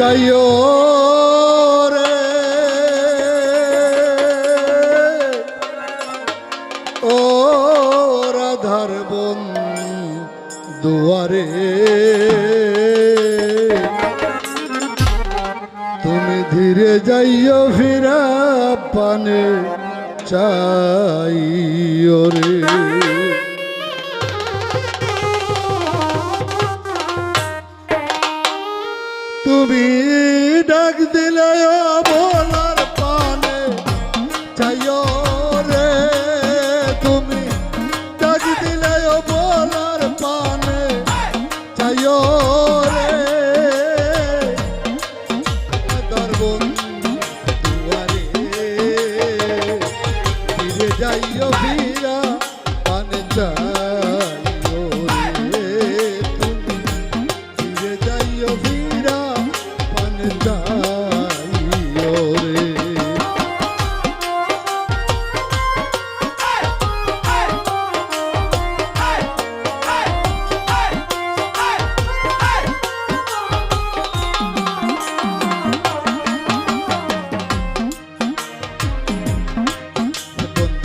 যাইও রে। ও রাধার বন দুয়ারে। তুমি ধীরে যাইও ফিরা পানে চাইও রে। তুমি ডাক দিলায়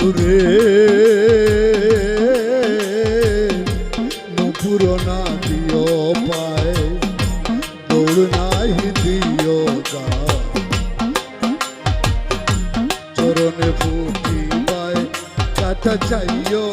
মধুরে নপুর না দিও পায় দৌড় নাহি দিও চরণে ফুটি পায় কাটা চাইও।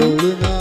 Golden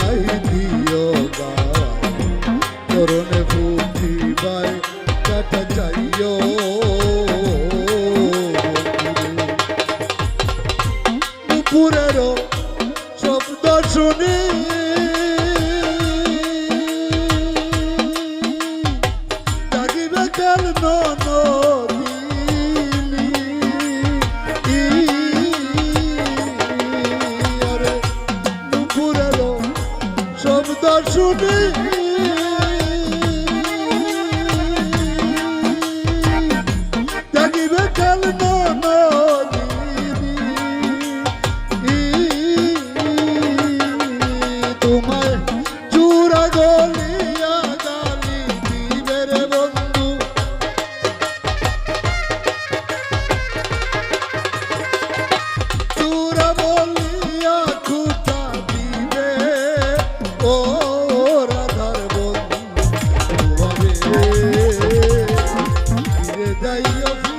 દયો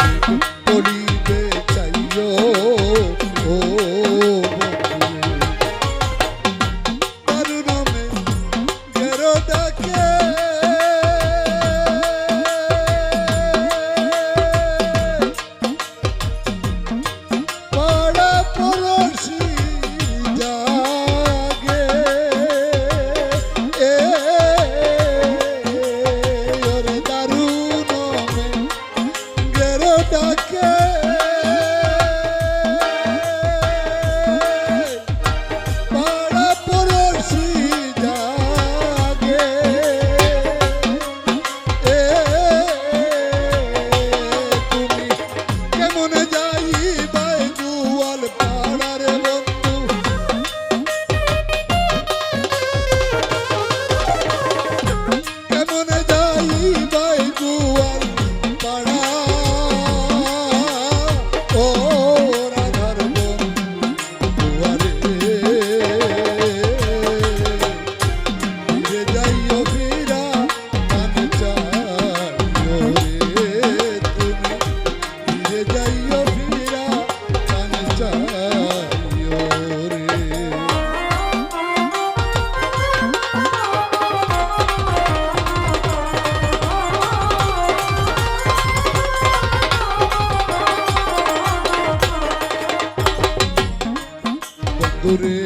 দূরে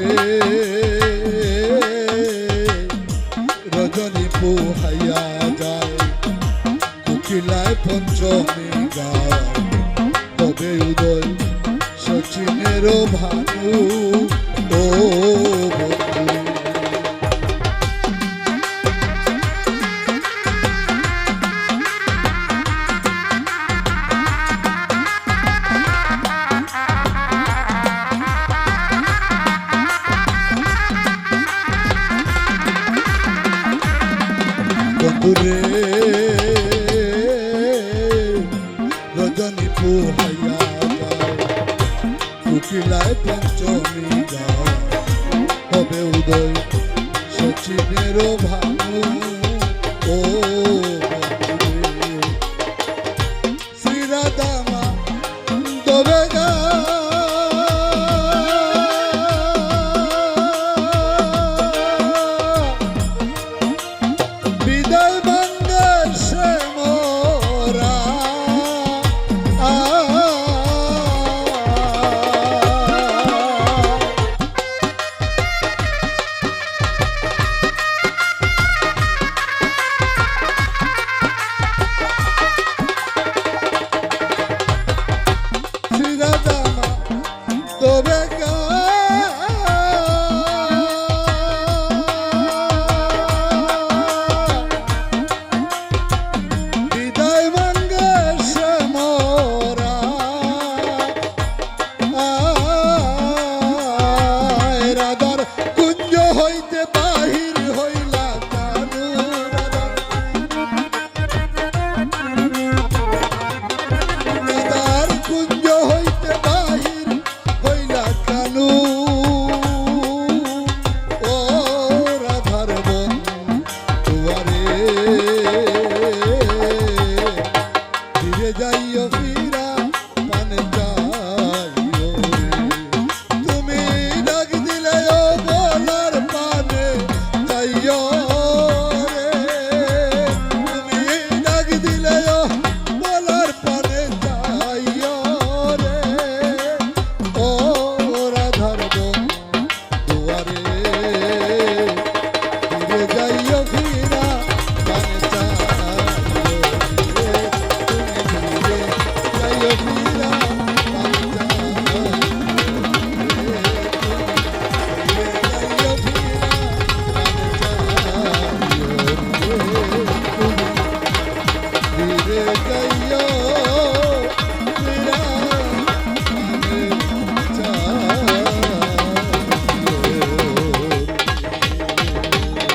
রজনী পোহাইয়া যায় কুকিলায় পঞ্চমী গায়। তবে উদয় সচিনেরও ভানু। sabrı